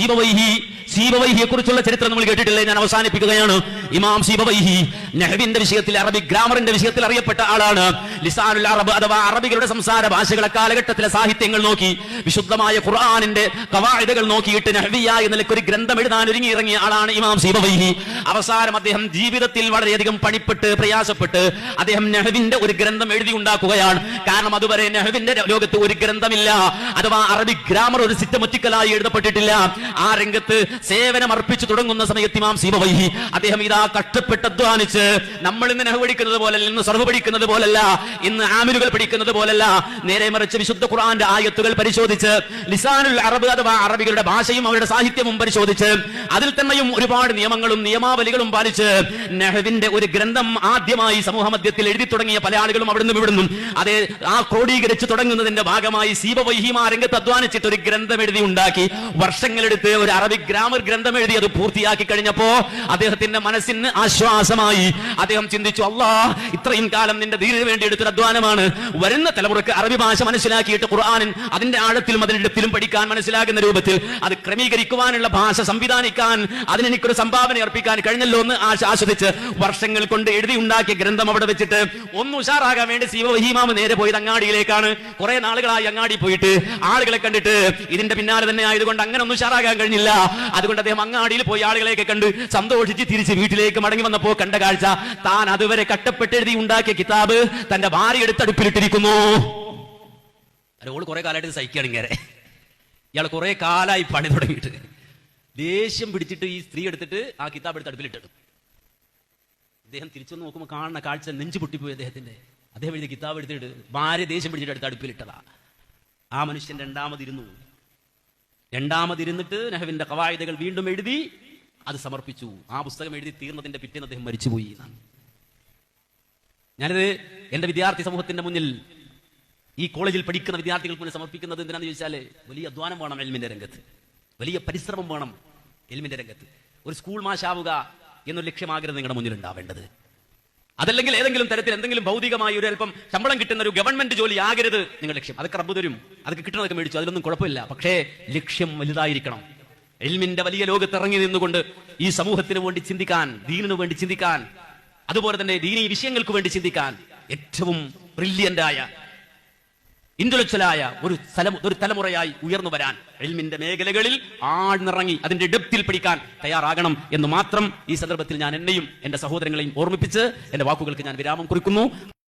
സീബവൈഹി സീബവൈഹിയെ കുറിച്ചുള്ള ചരിത്രം നമ്മൾ കേട്ടിട്ടില്ലേ? ഞാൻ അവസാനിപ്പിക്കുകയാണ്. ഇമാം സീബവൈഹി നെഹബിന്റെ വിഷയത്തിൽ അറബി ഗ്രാമറിന്റെ വിഷയത്തിൽ അറിയപ്പെട്ട ആളാണ്. ലിസാനുൽ അറബ് അഥവാ അറബികളുടെ സംസാര ഭാഷകളെ കാലഘട്ടത്തിലെ സാഹിത്യങ്ങൾ നോക്കി വിശുദ്ധമായ ഖുർആാനിന്റെ കവായിദകൾ നോക്കിയിട്ട് നെഹവിയ എന്ന ഒരു ഗ്രന്ഥം എഴുതാൻ ഒരുങ്ങി ഇറങ്ങിയ ആളാണ് ഇമാം സീബവൈഹി. അവസാനം അദ്ദേഹം ജീവിതത്തിൽ വളരെയധികം പണിപ്പെട്ട് പ്രയാസപ്പെട്ട് അദ്ദേഹം നെഹബിന്റെ ഒരു ഗ്രന്ഥം എഴുതി ഉണ്ടാക്കുകയാണ്. കാരണം അതുവരെ നെഹബിന്റെ ലോകത്ത് ഒരു ഗ്രന്ഥമില്ല. അഥവാ അറബി ഗ്രാമർ ഒരു സിസ്റ്റമറ്റിക്കലായി എഴുതപ്പെട്ടിട്ടില്ല. ആ രംഗത്ത് സേവനം അർപ്പിച്ചു തുടങ്ങുന്ന സമയത്ത് ഇമാം സീമവൈഹി അദ്ദേഹം ഇതാ കഷ്ടപ്പെട്ട് അധ്വാനിച്ച് നമ്മൾ ഇന്ന് നെഹ് പഠിക്കുന്നത് പോലല്ല ഇന്ന് സർവ് പഠിക്കുന്നത് പോലല്ല ഇന്ന് ആമിലുകൾ പഠിക്കുന്നത് പോലല്ല നേരെ മറിച്ച് വിശുദ്ധ ഖുർആന്റെ ആയത്തുകൾ പരിശോധിച്ച് ലിസാനുൽ അറബ് അഥവാ അറബികളുടെ ഭാഷയും അവരുടെ സാഹിത്യവും പരിശോധിച്ച് അതിൽ തന്നെയും ഒരുപാട് നിയമങ്ങളും നിയമാവലികളും പാലിച്ച് നെഹവിന്റെ ഒരു ഗ്രന്ഥം ആദ്യമായി സമൂഹ മധ്യത്തിൽ എഴുതി തുടങ്ങിയ പല ആളുകളും അവിടുന്ന് ഇവിടുന്നും അതേ ആ ക്രോഡീകരിച്ച് തുടങ്ങുന്നതിന്റെ ഭാഗമായി സീബവൈഹിമാ രംഗത്ത് അധ്വാനിച്ചിട്ട് ഒരു ഗ്രന്ഥം എഴുതി ഉണ്ടാക്കി വർഷങ്ങളെടുത്ത് ഒരു അറബി ഗ്രാമർ ഗ്രന്ഥം എഴുതി അത് പൂർത്തിയാക്കി കഴിഞ്ഞപ്പോ അദ്ദേഹത്തിന്റെ മനസ്സിന് ആശ്വാസമായി. അദ്ദേഹം ചിന്തിച്ചു അല്ലാ ഇത്രയും കാലം നിന്റെ ദീനിന് വേണ്ടി എടുത്തൊരു അധ്വാനമാണ്. വരുന്ന തലമുറയ്ക്ക് അറബി ഭാഷ മനസ്സിലാക്കിയിട്ട് ഖുർആാനിൻ അതിന്റെ ആഴത്തിലും അതിനിടത്തിലും പഠിക്കാൻ മനസ്സിലാകുന്ന രൂപത്തിൽ അത് ക്രമീകരിക്കുവാനുള്ള ഭാഷ സംവിധാനിക്കാൻ അതിനെനിക്കൊരു സംഭാവന അർപ്പിക്കാൻ കഴിഞ്ഞല്ലോ എന്ന് ആശ്വാസിച്ച് വർഷങ്ങൾ കൊണ്ട് എഴുതി ഉണ്ടാക്കിയ ഗ്രന്ഥം അവിടെ വെച്ചിട്ട് ഒന്ന് ഉഷാറാകാൻ വേണ്ടി സീവ വഹീമാമ് നേരെ പോയത് അങ്ങാടിയിലേക്കാണ്. കുറെ നാളുകളായി അങ്ങാടി പോയിട്ട് ആളുകളെ കണ്ടിട്ട് ഇതിന്റെ പിന്നാലെ തന്നെ ആയതുകൊണ്ട് അങ്ങനെ ഒന്ന് ഒന്നും ഉഷാറാകാൻ കഴിഞ്ഞില്ല. അതുകൊണ്ട് അദ്ദേഹം അങ്ങാടിയിൽ പോയി ആളുകളെയൊക്കെ കണ്ട് സന്തോഷിച്ച് തിരിച്ച് വീട്ടിലേക്ക് മടങ്ങി വന്നപ്പോ കണ്ട കാഴ്ച താൻ അതുവരെ കട്ടപ്പെട്ടെഴുതി ഉണ്ടാക്കിയ കിതാബ് തന്റെ ഭാര്യ എടുത്തടുപ്പിലിട്ടിരിക്കുന്നു. ഓൾ കുറെ കാലമായിട്ട് സഹിക്കുകയാണ് ഇങ്ങനെ. ഇയാൾ കുറെ കാലായി പണി തുടങ്ങിയിട്ട്. ദേഷ്യം പിടിച്ചിട്ട് ഈ സ്ത്രീ എടുത്തിട്ട് ആ കിതാബ് എടുത്ത് അടുപ്പിലിട്ടു അദ്ദേഹം തിരിച്ചു നോക്കുമ്പോൾ കാണുന്ന കാഴ്ച നെഞ്ചു പൊട്ടിപ്പോയി അദ്ദേഹത്തിന്റെ. അദ്ദേഹം എഴുതിയ കിതാബ് എടുത്തിട്ട് ഭാര്യ ദേഷ്യം പിടിച്ചിട്ട് അടുത്ത് അടുപ്പിലിട്ടതാ ആ മനുഷ്യൻ രണ്ടാമതിരുന്നു. രണ്ടാമതിരുന്നിട്ട് നെഹവിന്റെ കവായതകൾ വീണ്ടും എഴുതി അത് സമർപ്പിച്ചു. ആ പുസ്തകം എഴുതി തീർന്നതിന്റെ പിറ്റേന്ന് അദ്ദേഹം മരിച്ചുപോയി എന്നാണ്. ഞാനിത് എന്റെ വിദ്യാർത്ഥി സമൂഹത്തിന്റെ മുന്നിൽ ഈ കോളേജിൽ പഠിക്കുന്ന വിദ്യാർത്ഥികൾക്ക് മുന്നിൽ സമർപ്പിക്കുന്നത് എന്തിനാന്ന് ചോദിച്ചാൽ വലിയ അധ്വാനം വേണം എൽമിന്റെ രംഗത്ത്. വലിയ പരിശ്രമം വേണം എൽമിന്റെ രംഗത്ത്. ഒരു സ്കൂൾ മാഷാവുക എന്നൊരു ലക്ഷ്യമാകരുത് നിങ്ങളുടെ മുന്നിൽ ഉണ്ടാവേണ്ടത് അതല്ലെങ്കിൽ ഏതെങ്കിലും തരത്തിൽ എന്തെങ്കിലും ഭൗതികമായി ഒരു അല്പം ശമ്പളം കിട്ടുന്ന ഒരു ഗവൺമെന്റ് ജോലി ആകരുത് നിങ്ങൾ ലക്ഷ്യം. അതൊക്കെ റബ്ബ് തരും. അതൊക്കെ കിട്ടണതൊക്കെ മേടിച്ചു. അതിലൊന്നും കുഴപ്പമില്ല. പക്ഷേ ലക്ഷ്യം വലുതായിരിക്കണം. എൽമിന്റെ വലിയ ലോകത്ത് ഇറങ്ങി നിന്നുകൊണ്ട് ഈ സമൂഹത്തിന് വേണ്ടി ചിന്തിക്കാൻ ദീനിനു വേണ്ടി ചിന്തിക്കാൻ അതുപോലെ തന്നെ ദീനീ വിഷയങ്ങൾക്ക് വേണ്ടി ചിന്തിക്കാൻ ഏറ്റവും ബ്രില്യന്റായ ഇന്റലക്ച്വലായ ഒരു ഒരു തലമുറയായി ഉയർന്നു വരാൻ എൽമിന്റെ മേഖലകളിൽ ആഴ്ന്നിറങ്ങി അതിന്റെ ഡെപ്തിൽ പഠിക്കാൻ തയ്യാറാകണം എന്ന് മാത്രം ഈ സന്ദർഭത്തിൽ ഞാൻ എന്നെയും എന്റെ സഹോദരങ്ങളെയും ഓർമ്മിപ്പിച്ച് എന്റെ വാക്കുകൾക്ക് ഞാൻ വിരാമം കുറിക്കുന്നു.